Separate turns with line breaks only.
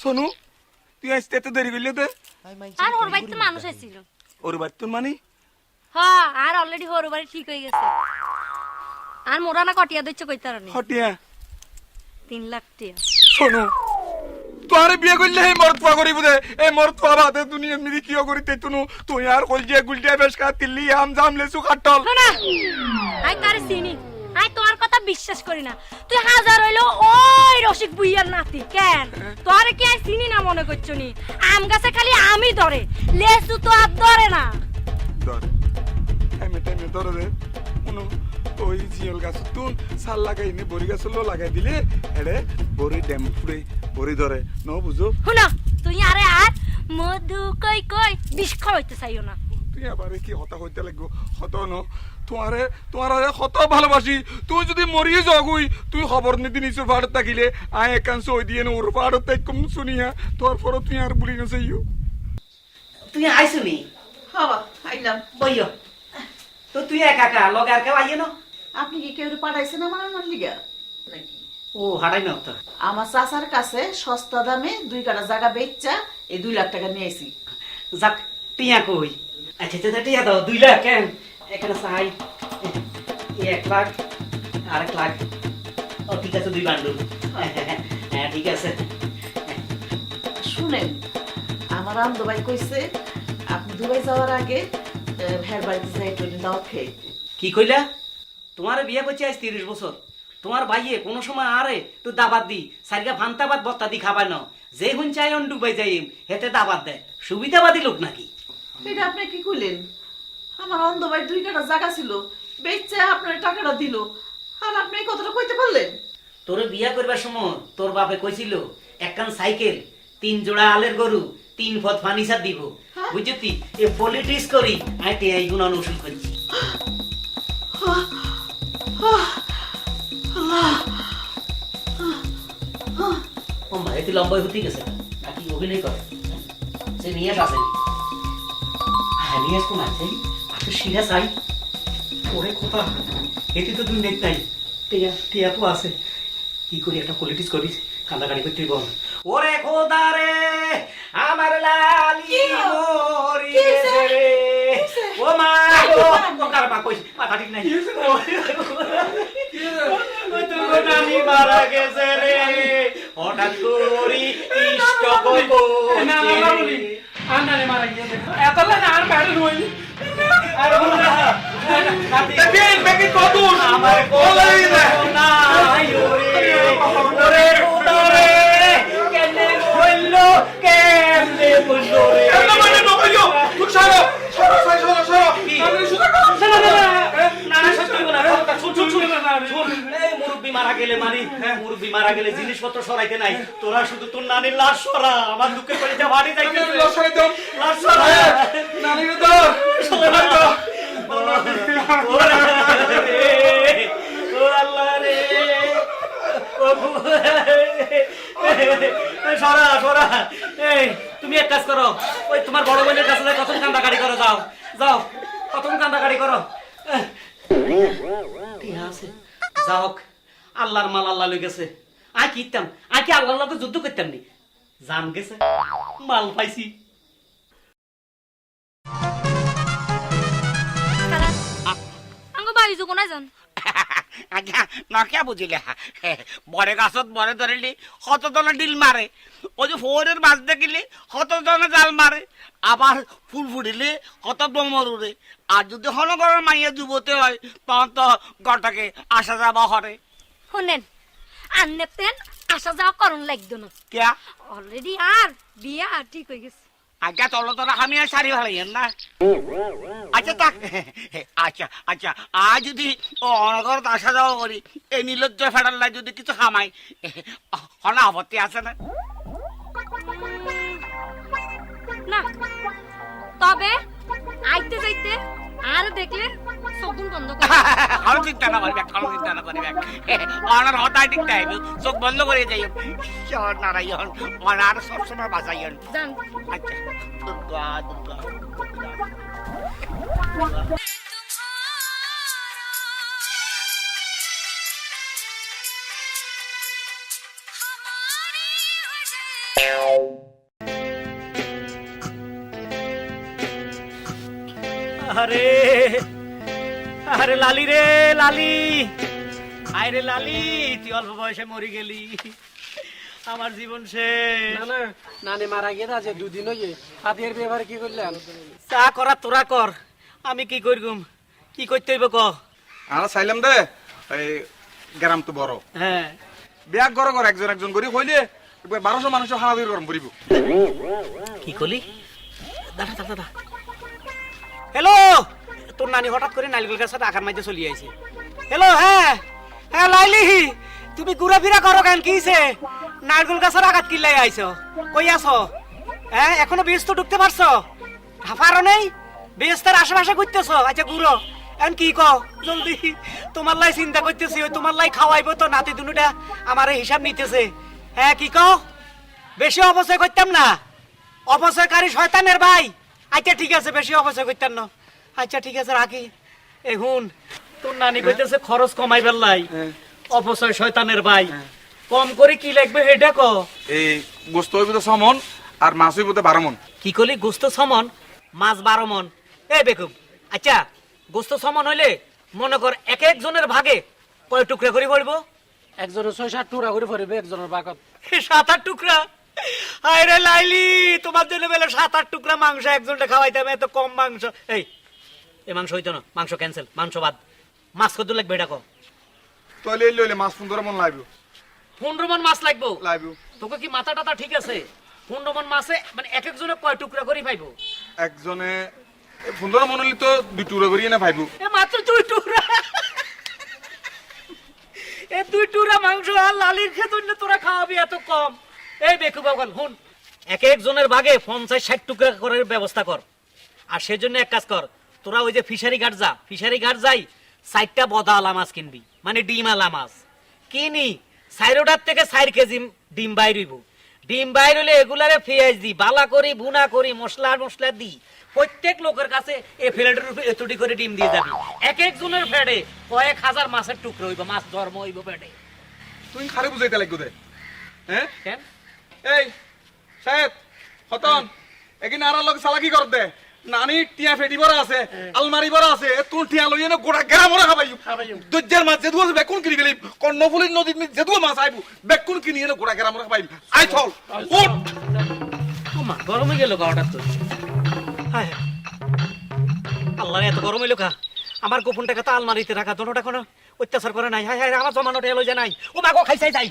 সোনু তুই আসতে এত দেরি করলি তো?
আর ওর বাড়িতে মানুষ এসেছিল
ওর বাড়ি তোর মানে?
হ্যাঁ আর অলরেডি ওর বাড়ি ঠিক হয়ে গেছে। আর মোরা না কটিয়া দিচ্ছে কইতার নি
হটিয়া
তিন লাখ টিয়া।
শোনো তোরে বিয়ে করলে এই মরতফা করিব দে। এই মরতফা বাদে দুনিয়া মিরি কিয় করিতে তুনু? তুই আর কলজিয়া গুলটিয়া বেশ কা তিল্লি আম জাম লেসু কাটল
শোনা আই তারে চিনি। আই তোর কথা বিশ্বাস করি না। তুই হাজার হইল ওই রসিক বুইয়ার নাতি কেন? তোরে কি আই চিনি না মনে করছ নি? আম গাছে খালি আমি ধরে লেসু তো আর ধরে না।
ধর। টাইমে টাইমে ধরে দে। উনু ওই জিয়ল গাছ তুন সাল লাগাই নে বড়ি গাছ লো লাগাই দিলে এড়ে বড়ি ড্যাম ফুড়ে বড়ি ধরে। ন বুঝো?
শুনো তুই আরে আর মধু কই কই বিষ খাওয়াইতে চাইও না।
তুই আবার কি হতা হইতে লাগবো? হত ন? তোমারে তোমার হত ভালোবাসি। তুই যদি মরিয়ে জগুই তুই খবর নিদি নিচুর ভাড়ত থাকিলে। আয় একান সই দিয়ে ওর ভাড়ত তাই কম শুনিয়া। তোর পর তুই আর বলি না চাইও
তুই আইসুনি
হবা আইলাম।
বইয়। তো তুই একা একা লগে কেউ আইয়ে না?
আপনি কি কেউ পাঠাইছেন আমার আমার লিগা?
ও হারাই না তো
আমার চাচার কাছে সস্তা দামে দুই কাটা জায়গা বেচা এই দুই লাখ টাকা নিয়ে আইছি।
যাক টিয়া কই? আচ্ছা আচ্ছা টিয়া দাও দুই লাখ কেন এখানে চাই। এক লাখ আর এক লাখ। ও ঠিক আছে দুই বান্ডুল। হ্যাঁ ঠিক আছে।
শুনেন আমার কইছে আপনি দুবাই যাওয়ার আগে ভের বাড়িতে যাই একটু দাওয়াত খেয়ে।
কি কইলা? তোমার বিয়ে করছে আজ তিরিশ বছর। তোমার ভাইয়ে কোনো সময় আরে তুই দাবাত দি সারিকা ভান্তাবাদ বত্তা দি খাবার নাও। যে হুন চাই অন ডুবাই যাই হেতে দাবাত দেয়। সুবিধাবাদী লোক নাকি?
এটা আপনি কি কইলেন আমার অন্ধ ভাই দুই কাটা জায়গা ছিল বেচা আপনার টাকাটা দিল। আর আপনি কথাটা কইতে পারলেন?
তোর বিয়া করবার সময় তোর বাপে কইছিল একখান সাইকেল তিন জোড়া আলের গরু তিন পথ ফার্নিচার দিব।
হ্যাঁ?
বুঝছি এ পলিটিক্স করি আই তে এই গুণ অনুসরণ করছি ও মা এতে লম্বা হতে গেছে। নাকি অভিনয় করে? সে নিয়ে আসেনি হ্যাঁ নিয়ে আসতো না সেই এত শিরা চাই ওরে কথা এতে তো তুই নেট নাই টিয়া টিয়া তো আছে কি করি একটা পলিটিক্স করিস কান্দাকাটি করতে বল ওরে খোদা রে আমার লালি রে ও মা গো ও কার মা কইস মাথা ঠিক নাই নানি মারা গেছে রে হঠাৎ করি ইষ্ট কবো
না, না, না, বলি। মারা গিয়েছে এত লাগে আর বাইরে নই
আর বলা
দেখেন দেখে
আমার কোলাই না। গেলে মানি মুরব্বি মারা গেলে জিনিসপত্র সরাইতে নাই। তোরা শুধু তোর নানির লাশ সরা আমার দুঃখের বাড়িতে বাড়ি যাইতে
লসাই দাও।
লাশ সরা।
নানির দাও। সরাই দাও
ও আল্লাহ রে। সরা সরা। এই তুমি এক কাজ করো ওই তোমার বড় বোনের কাছে যাই কত কান্দাকাটি করো যাও যাও কত কান্দাকাটি করো। ঠিক আছে যাও। আল্লাহর মাল আল্লাহ লই গেছে। আই কি ইতাম আই কি আল্লাহর লগে যুদ্ধ করতাম নি? জান গেছে। মাল পাইছি।
আঙ্গ বাইজু কোনা যান
আজ্ঞা নকিয়া বুঝিলে? বরে গাছত বরে ধরিলি কত ডিল মারে। ওই যে ফোরের মাছ দেখিলি কত জাল মারে। আবার ফুল ফুটিলে কত ডমর উড়ে আর যদি হনগরের মাইয়া যুবতে হয় তখন তো গটাকে আসা যাওয়া হরে।
শুনেন আন্নে পেন আসা যাওয়া করণ লাগতো না।
কিয়া?
অলরেডি আর বিয়া ঠিক হয়ে গেছে।
আজ্ঞা চলো তোরা আমি আর শাড়ি ভালাইয়েন না। আচ্ছা তাক আচ্ছা আচ্ছা আজ যদি অনগর আসা যাওয়া করি এই নির্লজ্জ ফেডাল্লা যদি কিছু খামাই হনা আপত্তি আছে না?
না তবে আইতে যাইতে আর দেখলে সগুন বন্ধ করে
আরও চিন্তা না করবে আরও চিন্তা না করবে অনার হতায় ঠিক টাইম চোখ বন্ধ করে যাই। শহর নারায়ণ অনার সবসময় বাঁচাইন
জান
আচ্ছা দুর্গা দুর্গা
আরে আরে লালি রে লালি। আয় রে লালি তুই অল্প বয়সে মরি গেলি। আমার জীবন শেষ।
না না নানি মারা গিয়ে আছে দুদিন হয়ে হাতের ব্যবহার কি করলেন?
চা করা তোরা কর। আমি কি করগুম? কি করতে হইব ক
আমরা চাইলাম দে এই গ্রাম তো বড়।
হ্যাঁ।
বিয়াক গড় গড় একজন একজন করে হইলে একবার বারোশো মানুষ হানা দিয়ে গরম করিব।
কি করলি দাদা দাদা দাঁড়া হ্যালো তোর নানি হঠাৎ করে নাইলগল গাছের আকার মাঝে চলি আইছে। হ্যালো হ্যাঁ? হ্যাঁ লাইলি। তুমি ঘুরাফিরা করো কেন? কিছে নারকেল গাছের আঘাত কিল্লাই আইছো। কই আছো? হ্যাঁ এখনও বীজ তো ঢুকতে পারছ? হাফারও নেই? বীজ তার আশেপাশে ঘুরতেছো? আচ্ছা ঘুরো। এখন কি কও? জলদি। তোমার লাই চিন্তা করতেছি, ওই তোমার লাই খাওয়াইবো তো নাতি দুনুটা আমার হিসাব নিতেছে। হ্যাঁ কি কও? বেশি অপচয় করতাম না। অপচয়কারী শয়তানের ভাই। আচ্ছা ঠিক আছে বেশি অপচয় করতাম না। আচ্ছা ঠিক আছে রাখি। এখন তোর নানি কইতেছে খরচ কমাই ফেললাই। অপচয় শয়তানের ভাই। কম করে কি লাগবে এটা ক
এই গোস্ত হইব তো সমন আর মাছ হইব তো বারো মন
কি করলি গোস্ত সমন মাছ বারো মন এই বেকুব আচ্ছা গোস্ত সমন হইলে মনে কর এক একজনের ভাগে কয় টুকরা করে পড়ব
একজনের ছয় সাত টুরা করে পড়বে একজনের বাকত
সাত আট টুকরা? হায় রে লাইলি তোমার জন্য বেলে সাত আট টুকরা মাংস একজনটা খাওয়াইতাম এত কম মাংস। এই এই মাংস হইতো না মাংস ক্যান্সেল মাংস বাদ। মাছ কত লাগবে এটা কো?
তাহলে এই লইলে মাছ পনেরো মন লাগবে।
পনেরো মন মাছ লাগবো?
লাগবে।
তোকে কি মাথা টাথা ঠিক আছে? পনেরো মন মাছে মানে এক একজনে কয় টুকরা করে পাইবো
একজনে পনেরো মন হইলে তো দুই টুকরো করিয়ে না
এ মাত্র দুই টুকরা। এ দুই টুকরা মাংস আর লালির খেতন তোরা খাওয়াবি এত কম। এই বেকু বাগান হুন। এক একজনের ভাগে পঞ্চাশ ষাট টুকরা করার ব্যবস্থা কর। আর সেজন্য এক কাজ কর তোরা ওই যে ফিশারি ঘাট যা ফিশারি ঘাট যাই সাইডটা বদা আলা মাছ কিনবি মানে ডিম আলা মাছ। কিনি সাইরোটার থেকে চার কেজি ডিম বাইর ডিম বাইর হলে এগুলারে পেঁয়াজ দি বালা করি বুনা করি মশলা মশলা দি। প্রত্যেক লোকের কাছে এই ফ্লেটের উপরে এতটি করে ডিম দিয়ে যাবি। এক একজনের ফেডে কয়েক হাজার মাছের টুকরো হইব মাছ ধর্ম হইব ফেডে
তুই খারে বুঝাইতে লাগবে হ্যাঁ? এই সাহেব হতন এখানে আর লোক চালাকি কর দে। নানি টিয়া ফেটি বড় আছে আলমারি বড় আছে তোর টিয়া লই এনে গোড়া গেরা মরা খাবাই দজ্জার মাছ যেদু আছে বেকুন কিনি গেলি কর্ণফুলির নদীর মি যেদু মাছ আইবু বেকুন কিনি এনে গোড়া গেরা মরা খাবাই আই চল উঠ।
ওমা গরমে গেল গাওয়াটা তো হায়। আল্লাহ এত গরম হইল কা আমার গোপন টাকা তো আলমারিতে রাখা দোনোটা কোনো অত্যাচার করে নাই। হায় হায় আমার জমানো টেলো যে নাই। ও মা গো খাইছাই যাই।